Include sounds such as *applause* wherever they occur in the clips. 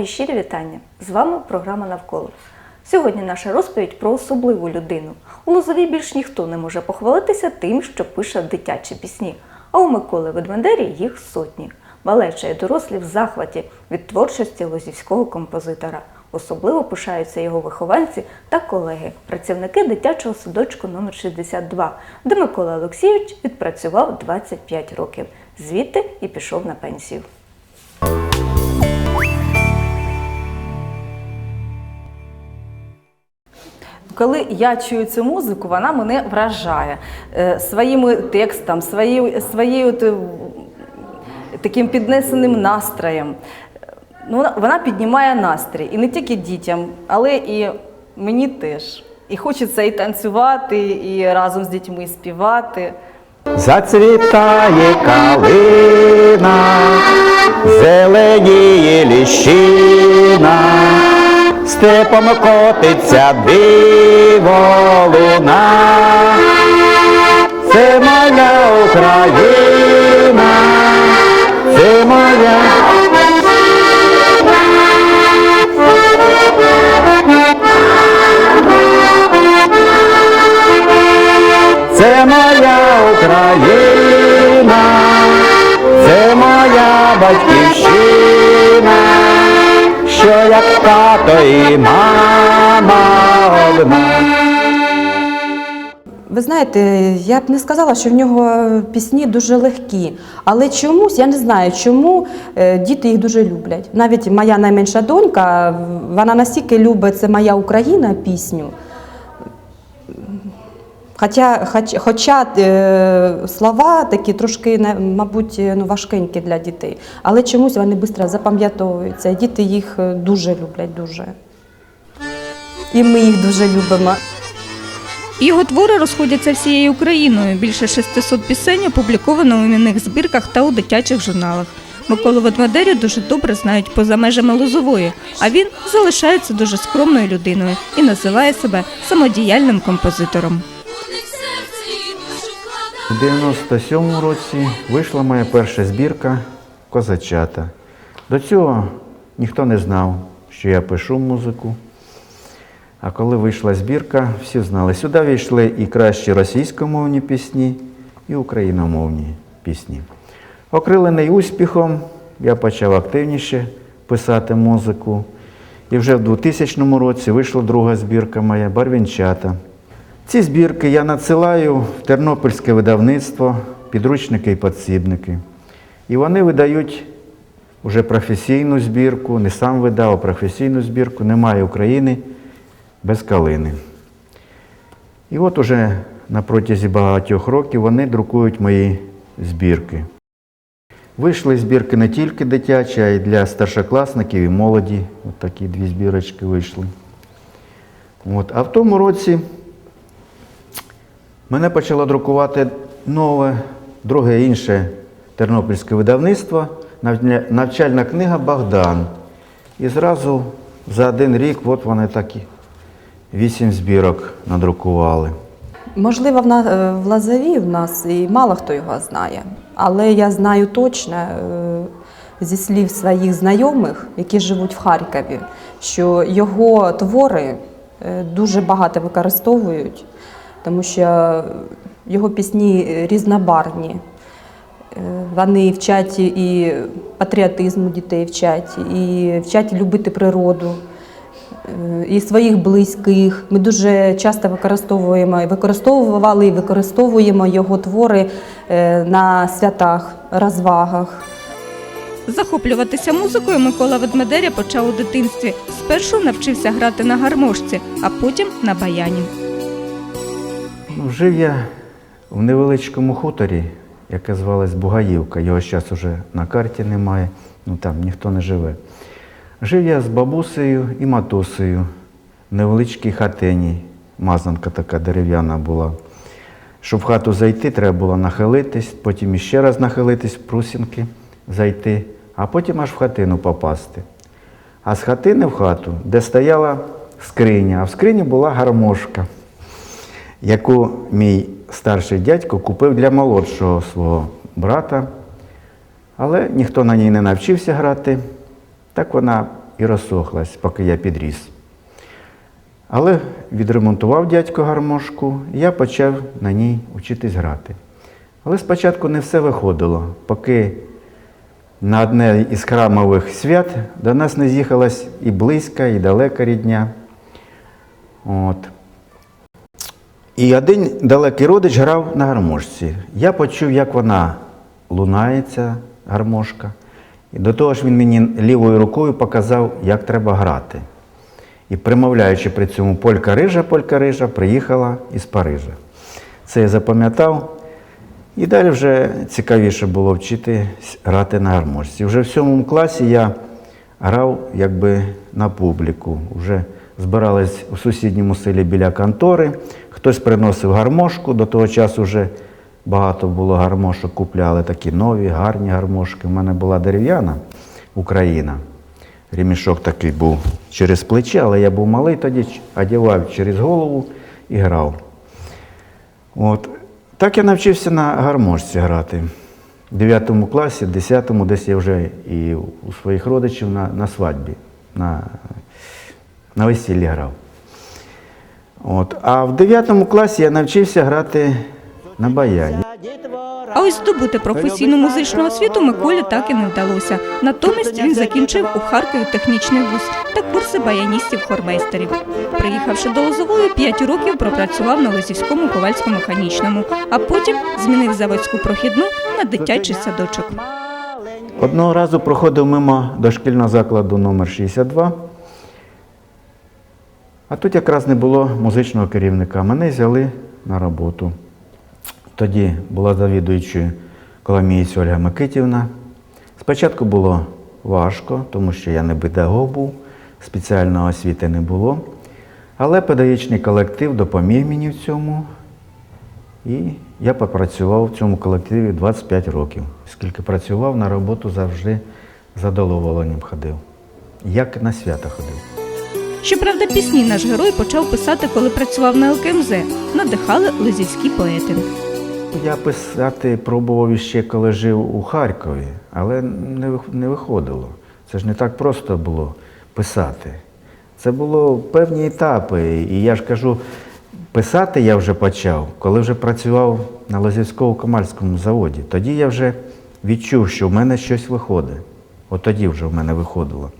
Мої щирі вітання! З вами програма Навколо. Сьогодні наша розповідь про особливу людину. У Лозові більш ніхто не може похвалитися тим, що пише дитячі пісні. А у Миколи Ведмендері їх сотні. Малеча і дорослі в захваті від творчості лозівського композитора. Особливо пишаються його вихованці та колеги, працівники дитячого садочку номер 62, де Микола Олексійович відпрацював 25 років. Звідти і пішов на пенсію. Коли я чую цю музику, вона мене вражає е, своїм текстом, своєю, своєю е, таким піднесеним настроєм. Ну, вона піднімає настрій і не тільки дітям, але і мені теж. І хочеться і танцювати, і разом з дітьми співати. Зацвітає калина, зеленіє ліщина, степом котиться диво луна. Що як тато і мама одна. Ви знаєте, я б не сказала, що в нього пісні дуже легкі, але чомусь я не знаю, чому е, діти їх дуже люблять. Навіть моя найменша донька, вона настільки любить це моя Україна пісню. Хоча, хоч, хоча е, слова такі трошки, мабуть, ну, важкенькі для дітей, але чомусь вони швидко запам'ятовуються. Діти їх е, дуже люблять, дуже. І ми їх дуже любимо. Його твори розходяться всією Україною. Більше 600 пісень опубліковано у іменних збірках та у дитячих журналах. Миколу Ведмедерю дуже добре знають поза межами Лозової, а він залишається дуже скромною людиною і називає себе самодіяльним композитором. У 97-му році вийшла моя перша збірка Козачата. До цього ніхто не знав, що я пишу музику. А коли вийшла збірка, всі знали. Сюди війшли і кращі російськомовні пісні, і україномовні пісні. Окрилений успіхом, я почав активніше писати музику. І вже в 2000 році вийшла друга збірка моя Барвінчата. Ці збірки я надсилаю в Тернопільське видавництво, підручники і подсібники. І вони видають вже професійну збірку, не сам видав, а професійну збірку Немає України без калини. І от уже на протязі багатьох років вони друкують мої збірки. Вийшли збірки не тільки дитячі, а й для старшокласників і молоді. От такі дві збірочки вийшли. От. А в тому році мене почало друкувати нове, друге інше тернопільське видавництво, навчальна- книга Богдан. І зразу за один рік от вони такі вісім збірок надрукували. Можливо, в, е, в Лазові в нас і мало хто його знає, але я знаю точно е, зі слів своїх знайомих, які живуть в Харкові, що його твори е, дуже багато використовують, тому що його пісні різнобарвні. Е, Вони вчать і патріотизму дітей вчать, і вчать любити природу е, і своїх близьких. Ми дуже часто використовуємо, використовували і використовуємо його твори е, на святах, розвагах. Захоплюватися музикою Микола Ведмедеря почав у дитинстві. Спершу навчився грати на гармошці, а потім на баяні. Жив я в невеличкому хуторі, яке звалось Бугаївка. Його зараз уже на карті немає, ну там ніхто не живе. Жив я з бабусею і матусею в невеличкій хатині. Мазанка така дерев'яна була. Щоб в хату зайти, треба було нахилитись, потім іще раз нахилитись прусінки, зайти, а потім аж в хатину попасти. А з хатини в хату, де стояла скриня, а в скрині була гармошка яку мій старший дядько купив для молодшого свого брата, але ніхто на ній не навчився грати. Так вона і розсохлась, поки я підріс. Але відремонтував дядько гармошку, і я почав на ній вчитись грати. Але спочатку не все виходило, поки на одне із храмових свят до нас не з'їхалась і близька, і далека рідня. От. І один далекий родич грав на гармошці. Я почув, як вона лунається, гармошка. І до того ж він мені лівою рукою показав, як треба грати. І примовляючи при цьому полька рижа, полька рижа, приїхала із Парижа. Це я запам'ятав. І далі вже цікавіше було вчити грати на гармошці. Вже в сьомому класі я грав якби на публіку. Вже збирались у сусідньому селі біля контори. Хтось приносив гармошку. До того часу вже багато було гармошок, купляли такі нові, гарні гармошки. У мене була дерев'яна Україна. Ремішок такий був через плече, але я був малий тоді, одягав через голову і грав. От. Так я навчився на гармошці грати. В 9 класі, в 10 десь я вже і у своїх родичів на, на свадьбі, на, на весіллі грав. От. А в 9 класі я навчився грати на баяні. А ось здобути професійну музичну освіту Миколі так і не вдалося. Натомість він закінчив у Харкові технічний вуз та курси баяністів-хормейстерів. Приїхавши до Лозової, 5 років пропрацював на Лозівському ковальсько-механічному, а потім змінив заводську прохідну на дитячий садочок. Одного разу проходив мимо дошкільного закладу номер 62 а тут якраз не було музичного керівника. Мене взяли на роботу. Тоді була завідуючою Коломієць Ольга Микитівна. Спочатку було важко, тому що я не педагог був, спеціальної освіти не було. Але педагогічний колектив допоміг мені в цьому. І я попрацював в цьому колективі 25 років. Скільки працював, на роботу завжди задоволенням ходив. Як на свята ходив. Щоправда, пісні наш герой почав писати, коли працював на ЛКМЗ. Надихали лозівські поети. Я писати пробував іще, коли жив у Харкові, але не виходило. Це ж не так просто було писати. Це було певні етапи. І я ж кажу, писати я вже почав, коли вже працював на Лозівському-Камальському заводі. Тоді я вже відчув, що в мене щось виходить. От тоді вже в мене виходило.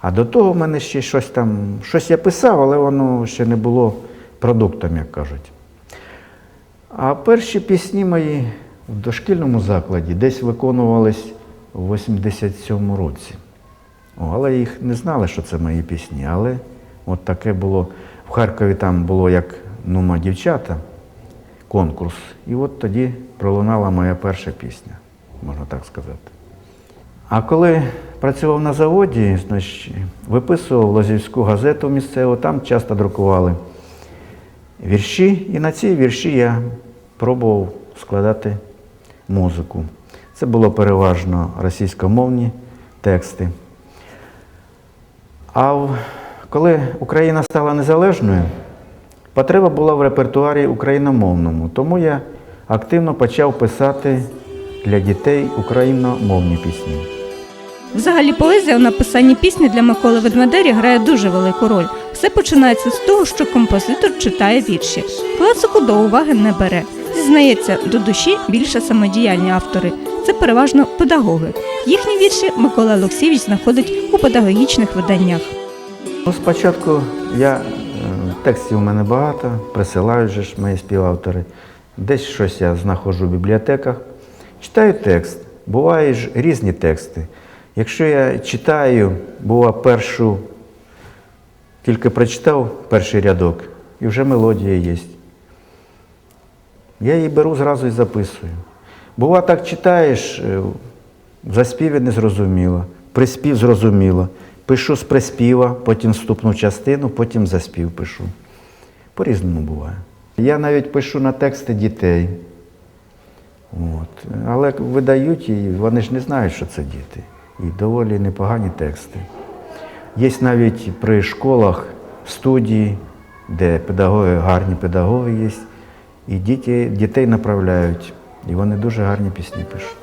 А до того в мене ще щось там, щось я писав, але воно ще не було продуктом, як кажуть. А перші пісні мої в дошкільному закладі десь виконувались у 87-му році. О, але їх не знали, що це мої пісні. Але от таке було. В Харкові там було як нума дівчата, конкурс. І от тоді пролунала моя перша пісня, можна так сказати. А коли працював на заводі, значить, виписував Лозівську газету місцеву, там часто друкували вірші, і на ці вірші я пробував складати музику. Це було переважно російськомовні тексти. А коли Україна стала незалежною, потреба була в репертуарі україномовному, тому я активно почав писати для дітей україномовні пісні. Взагалі поезія у написанні пісні для Миколи Ведмедері грає дуже велику роль. Все починається з того, що композитор читає вірші. Класику до уваги не бере. Зізнається, до душі більше самодіяльні автори. Це переважно педагоги. Їхні вірші Микола Олексійович знаходить у педагогічних виданнях. Ну, спочатку я е, текстів у мене багато, присилають же ж мої співавтори. Десь щось я знаходжу в бібліотеках. Читаю текст. Бувають ж різні тексти. Якщо я читаю, бува першу, тільки прочитав перший рядок, і вже мелодія є. Я її беру зразу і записую. Бува, так читаєш, е, в заспіві не зрозуміло, приспів зрозуміло. Пишу з приспіва, потім вступну частину, потім заспів пишу. По-різному буває. Я навіть пишу на тексти дітей. От. Але видають і вони ж не знають, що це діти. І доволі непогані тексти. Є навіть при школах студії, де педагоги, гарні педагоги є, і діти, дітей направляють. І вони дуже гарні пісні пишуть.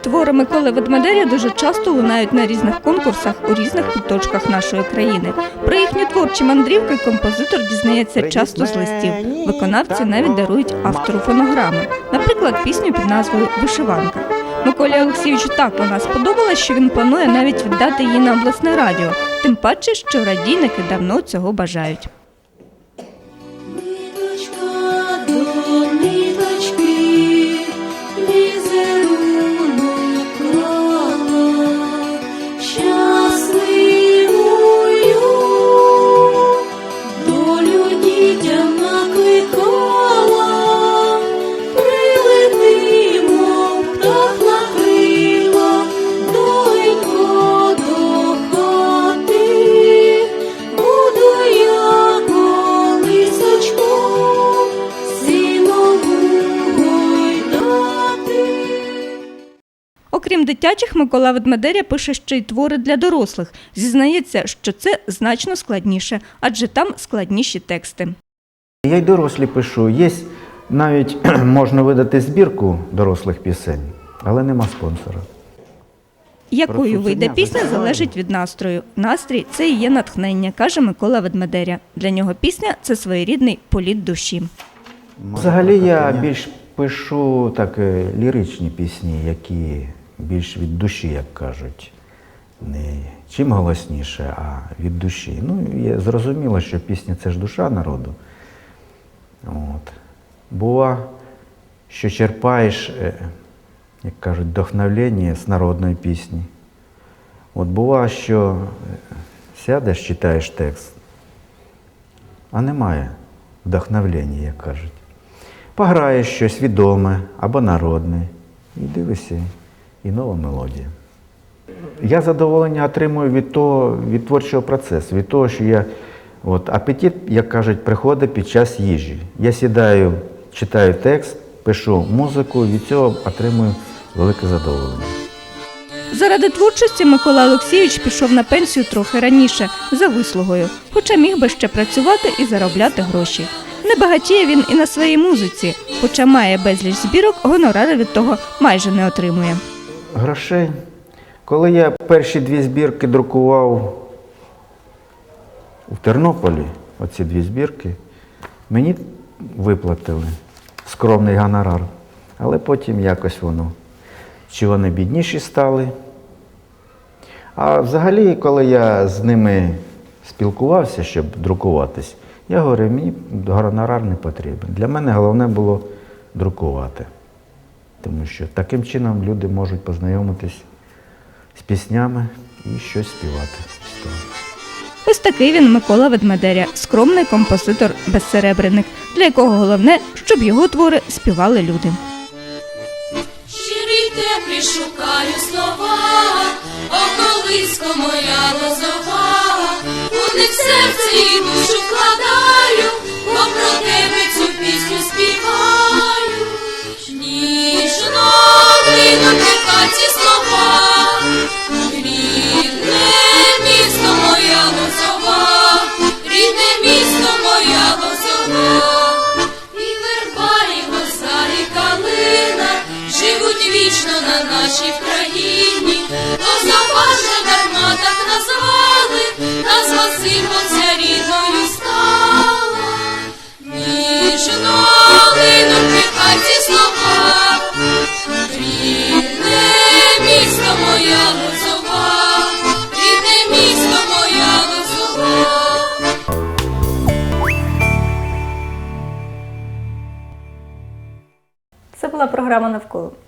Твори Миколи Ведмедеря дуже часто лунають на різних конкурсах у різних куточках нашої країни. Про їхні творчі мандрівки композитор дізнається часто з листів. Виконавці навіть дарують автору фонограми, наприклад, пісню під назвою Вишиванка. Миколі Олексійовичу так вона сподобалась, що він планує навіть віддати її на обласне радіо, тим паче, що радійники давно цього бажають. Дитячих, Микола Ведмедеря пише ще й твори для дорослих. Зізнається, що це значно складніше, адже там складніші тексти. Я й дорослі пишу. Є навіть *clears throat* можна видати збірку дорослих пісень, але нема спонсора. Якою вийде пісня, залежить від настрою. Настрій це і є натхнення, каже Микола Ведмедеря. Для нього пісня це своєрідний політ душі. Взагалі я більш пишу так е, ліричні пісні, які більш від душі, як кажуть. Не чим голосніше, а від душі. Ну, є зрозуміло, що пісня це ж душа народу. От. Бува, що черпаєш, е, як кажуть, вдохновлення з народної пісні. От бува, що е, сядеш, читаєш текст, а немає вдохновлення, як кажуть. Пограєш щось відоме або народне, і дивишся, і нова мелодія. Я задоволення отримую від того, від творчого процесу, від того, що я от, апетит, як кажуть, приходить під час їжі. Я сідаю, читаю текст, пишу музику, від цього отримую велике задоволення. Заради творчості Микола Олексійович пішов на пенсію трохи раніше, за вислугою, хоча міг би ще працювати і заробляти гроші. Не багатіє він і на своїй музиці, хоча має безліч збірок, гонорари від того майже не отримує. Грошей. Коли я перші дві збірки друкував у Тернополі, оці дві збірки, мені виплатили скромний гонорар. Але потім якось воно, чи вони бідніші стали. А взагалі, коли я з ними спілкувався, щоб друкуватись, я говорю, мені гонорар не потрібен. Для мене головне було друкувати. Тому що таким чином люди можуть познайомитись з піснями і щось співати. Ось такий він Микола Ведмедеря, скромний композитор безсеребреник, для якого головне, щоб його твори співали люди. Щирі теплі шукаю слова, околисько моя лозова, у них серце і душу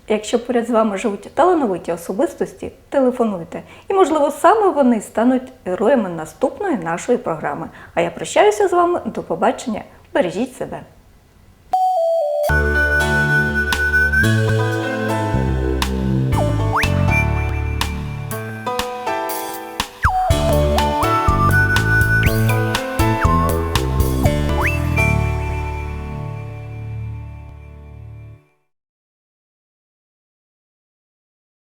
Якщо поряд з вами живуть талановиті особистості, телефонуйте. І, можливо, саме вони стануть героями наступної нашої програми. А я прощаюся з вами. До побачення. Бережіть себе.